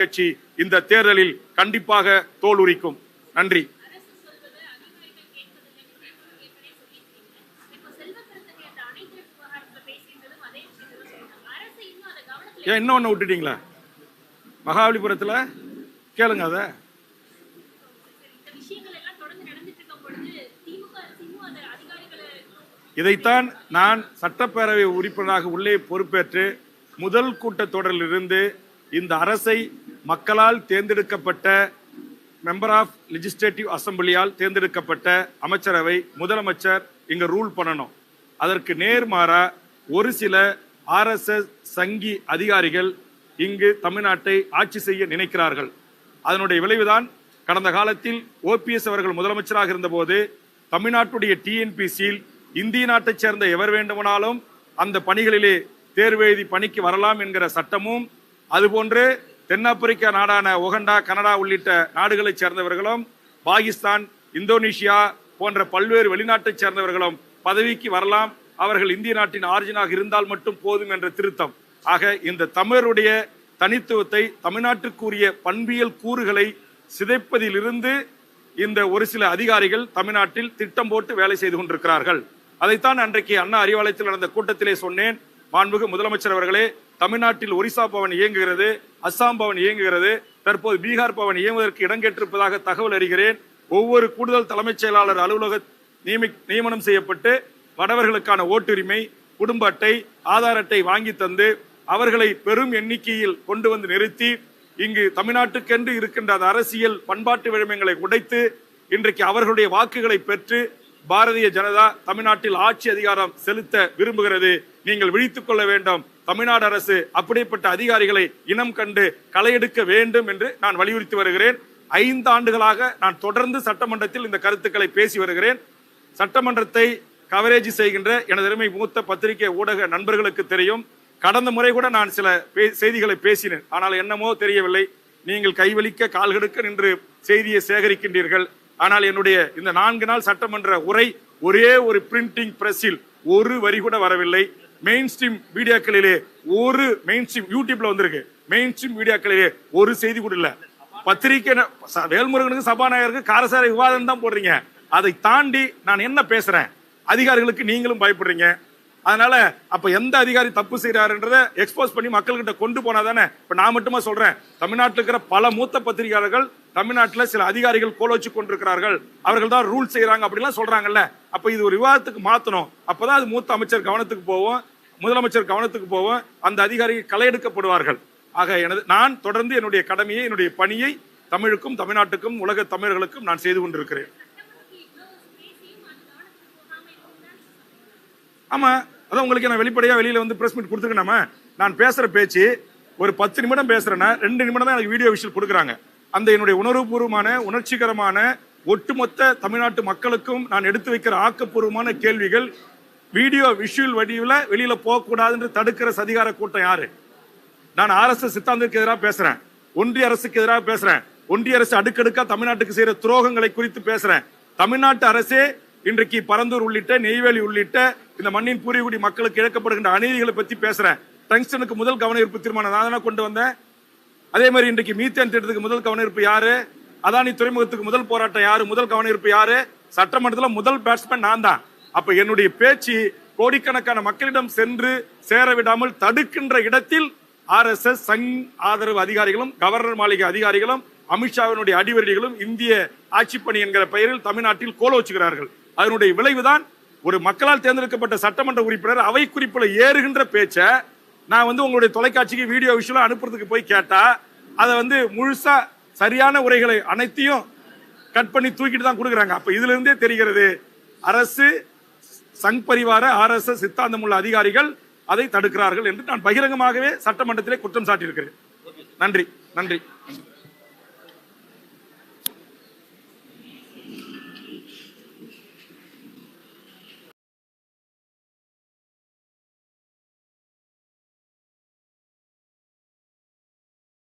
கட்சி இந்த தேர்தலில் கண்டிப்பாக தோலுரிக்கும் நன்றி. ஏன் இன்னொன்று விட்டுட்டீங்களா? மகாபலிபுரத்தில்? கேளுங்க அதை. இதைத்தான் நான் சட்டப்பேரவை உறுப்பினராக உள்ளே பொறுப்பேற்று முதல் கூட்டத்தொடரிலிருந்து இந்த அரசை மக்களால் தேர்ந்தெடுக்கப்பட்ட மெம்பர் ஆஃப் லெஜிஸ்லேட்டிவ் அசம்பிளியால் தேர்ந்தெடுக்கப்பட்ட அமைச்சரவை முதலமைச்சர் இங்க ரூல் பண்ணணும். அதற்கு நேர்மாறா ஒரு சில ஆர்எஸ்எஸ் சங்கி அதிகாரிகள் இங்கு தமிழ்நாட்டை ஆட்சி செய்ய நினைக்கிறார்கள். அதனுடைய விளைவுதான் கடந்த காலத்தில் ஓபிஎஸ் அவர்கள் முதலமைச்சராக இருந்தபோது தமிழ்நாட்டுடைய டிஎன்பிசியில் இந்திய நாட்டைச் சேர்ந்த எவர் வேண்டுமானாலும் அந்த பணிகளிலே தேர்வு எழுதி பணிக்கு வரலாம் என்கிற சட்டமும் அதுபோன்று தென்னாப்பிரிக்கா நாடான உகண்டா கனடா உள்ளிட்ட நாடுகளைச் சேர்ந்தவர்களும் பாகிஸ்தான் இந்தோனேஷியா போன்ற பல்வேறு வெளிநாட்டைச் சேர்ந்தவர்களும் பதவிக்கு வரலாம். அவர்கள் இந்திய நாட்டின் ஆர்ஜினாக இருந்தால் மட்டும் போதும் என்ற திருத்தம். ஆக இந்த தமிழருடைய தனித்துவத்தை தமிழ்நாட்டுக்குரிய பண்பியல் கூறுகளை சிதைப்பதிலிருந்து இந்த ஒரு சில அதிகாரிகள் தமிழ்நாட்டில் திட்டம் போட்டு வேலை செய்து கொண்டிருக்கிறார்கள். அதைத்தான் அன்றைக்கு அண்ணா அறிவாலயத்தில் நடந்த கூட்டத்திலே சொன்னேன். மாண்புகு முதலமைச்சர் அவர்களே தமிழ்நாட்டில் ஒரிசா பவன் இயங்குகிறது அஸ்ஸாம் பவன் இயங்குகிறது தற்போது பீகார் பவன் இயங்குவதற்கு இடங்கேற்றிருப்பதாக தகவல் அறிகிறேன். ஒவ்வொரு கூடுதல் தலைமைச் செயலாளர் அலுவலக நியமி நியமனம் செய்யப்பட்டு வடவர்களுக்கான ஓட்டுரிமை குடும்ப அட்டை ஆதார் அட்டை வாங்கி தந்து அவர்களை பெரும் எண்ணிக்கையில் கொண்டு வந்து நிறுத்தி இங்கு தமிழ்நாட்டுக்கென்று இருக்கின்ற அந்த அரசியல் பண்பாட்டு விழுமியங்களை உடைத்து இன்றைக்கு அவர்களுடைய வாக்குகளை பெற்று பாரதிய ஜனதா தமிழ்நாட்டில் ஆட்சி அதிகாரம் செலுத்த விரும்புகிறது. நீங்கள் விழித்துக் கொள்ள வேண்டும். தமிழ்நாடு அரசு அப்படிப்பட்ட அதிகாரிகளை இனம் கண்டு களையெடுக்க வேண்டும் என்று நான் வலியுறுத்தி வருகிறேன். ஐந்து ஆண்டுகளாக நான் தொடர்ந்து சட்டமன்றத்தில் இந்த கருத்துக்களை பேசி வருகிறேன். சட்டமன்றத்தை கவரேஜ் செய்கின்ற எனது அருமை மூத்த பத்திரிகை ஊடக நண்பர்களுக்கு தெரியும். கடந்த முறை கூட நான் சில பே- செய்திகளை பேசினேன். ஆனால் என்னமோ தெரியவில்லை. நீங்கள் கைவலிக்க கால்கெடுக்க நின்று செய்தியை சேகரிக்கின்றீர்கள். ஆனால் என்னுடைய இந்த நான்கு நாள் சட்டமன்ற உரை ஒரே ஒரு பிரிண்டிங் பிரஸில் ஒரு வரி கூட வரவில்லை. மெயின் ஸ்ட்ரீம் மீடியாக்களிலே ஒரு மெயின் ஸ்ட்ரீம் யூடியூப்ல வந்திருக்கு. மெயின் ஸ்ட்ரீம் மீடியாக்களிலே ஒரு செய்தி கூட இல்ல. பத்திரிகை வேல்முருகனுக்கு சபாநாயகருக்கு காரசார விவாதம் தான் போடுறீங்க. அதை தாண்டி நான் என்ன பேசுறேன்? அதிகாரிகளுக்கு நீங்களும் பயப்படுறீங்க. அதனால அப்ப எந்த அதிகாரி தப்பு செய்யறாருன்றத எக்ஸ்போஸ் பண்ணி மக்கள்கிட்ட கொண்டு போனா தானே இப்ப நான் மட்டுமா சொல்றேன். தமிழ்நாட்டில் இருக்கிற பல மூத்த பத்திரிகையாளர்கள் தமிழ்நாட்டில் சில அதிகாரிகள் கோலோச்சு கொண்டிருக்கிறார்கள். அவர்கள் தான் ரூல் செய்யறாங்க அப்படிலாம் சொல்றாங்கல்ல. அப்ப இது ஒரு விவாதத்துக்கு மாத்தணும். அப்பதான் அது மூத்த அமைச்சர் கவனத்துக்கு போவோம். முதலமைச்சர் கவனத்துக்கு போவோம். அந்த அதிகாரிகள் களையெடுக்கப்படுவார்கள் ஆக எனது நான் தொடர்ந்து என்னுடைய கடமையை என்னுடைய பணியை தமிழுக்கும் தமிழ்நாட்டுக்கும் உலக தமிழர்களுக்கும் நான் செய்து கொண்டிருக்கிறேன் சட்டமன்றத்தில் இவ்வளவு பேசியும் அது கவனத்துக்கு போகாம இருக்கும்னு ஆமாம் அதான் உங்களுக்கு நான் வெளிப்படையாக வெளியில் வந்து ப்ரெஸ் மீட் கொடுத்துருக்கேன் நான் பேசுகிற பேச்சு ஒரு பத்து நிமிடம் பேசுகிறேன்னா ரெண்டு நிமிடம் தான் எனக்கு வீடியோ விஷயம் கொடுக்குறாங்க. அந்த என்னுடைய உணர்வுபூர்வமான உணர்ச்சிகரமான ஒட்டுமொத்த தமிழ்நாட்டு மக்களுக்கும் நான் எடுத்து வைக்கிற ஆக்கப்பூர்வமான கேள்விகள் வீடியோ விஷுவல் வடிவில் வெளியில் போகக்கூடாதுன்னு தடுக்கிற சதிகார கூட்டம் யாரு? நான் ஆர்எஸ்எஸ் சித்தாந்தத்துக்கு எதிராக பேசுறேன். ஒன்றிய அரசுக்கு எதிராக பேசுறேன். ஒன்றிய அரசு அடுக்கடுக்காக தமிழ்நாட்டுக்கு செய்கிற துரோகங்களை குறித்து பேசுறேன். தமிழ்நாட்டு அரசே இன்றைக்கு பரந்தூர் உள்ளிட்ட நெய்வேலி உள்ளிட்ட இந்த மண்ணின் பூரிகுடி மக்களுக்கு இழக்கப்படுகின்ற அநீதிகளை பத்தி பேசுறேன். டங்ஸ்டனுக்கு முதல் கவன ஈர்ப்பு தீர்மானம் நான் தானே கொண்டு வந்தேன். அதே மாதிரி இன்றைக்கு மீத்தேன் திட்டத்துக்கு முதல் கவன ஈர்ப்பு யாரு? அதானி துறைமுகத்துக்கு முதல் போராட்டம் யாரு? முதல் கவன ஈர்ப்பு யாரு? சட்டமன்றத்தில் முதல் பேட்ஸ்மேன் நான் தான். அப்ப என்னுடைய பேச்சு கோடிக்கணக்கான மக்களிடம் சென்று சேர விடாமல் தடுக்கின்ற இடத்தில் ஆர்எஸ்எஸ் சங் ஆதரவு அதிகாரிகளும் கவர்னர் மாளிகை அதிகாரிகளும் அமித்ஷாவினுடைய அடிவருடிகளும் இந்திய ஆட்சிப்பணி என்கிற பெயரில் தமிழ்நாட்டில் கோல வச்சுக்கிறார்கள் அதனுடைய விளைவுதான் ஒரு மக்களால் தேர்ந்தெடுக்கப்பட்ட சட்டமன்ற உறுப்பினர் அவை குறிப்பில் ஏறுகின்ற பேச்சை நான் வந்து உங்களுடைய தொலைக்காட்சிக்கு வீடியோ விஷயம் அனுப்புறதுக்கு போய் கேட்டா அதை வந்து முழுசா சரியான உரைகளை அனைத்தையும் கட் பண்ணி தூக்கிட்டு தான் கொடுக்குறாங்க. அப்ப இதுல இருந்தே தெரிகிறது அரசு சங் பரிவார ஆர்எஸ்எஸ் சித்தாந்தம் உள்ள அதிகாரிகள் அதை தடுக்கிறார்கள் என்று நான் பகிரங்கமாகவே சட்டமன்றத்திலே குற்றம் சாட்டியிருக்கிறேன். நன்றி நன்றி.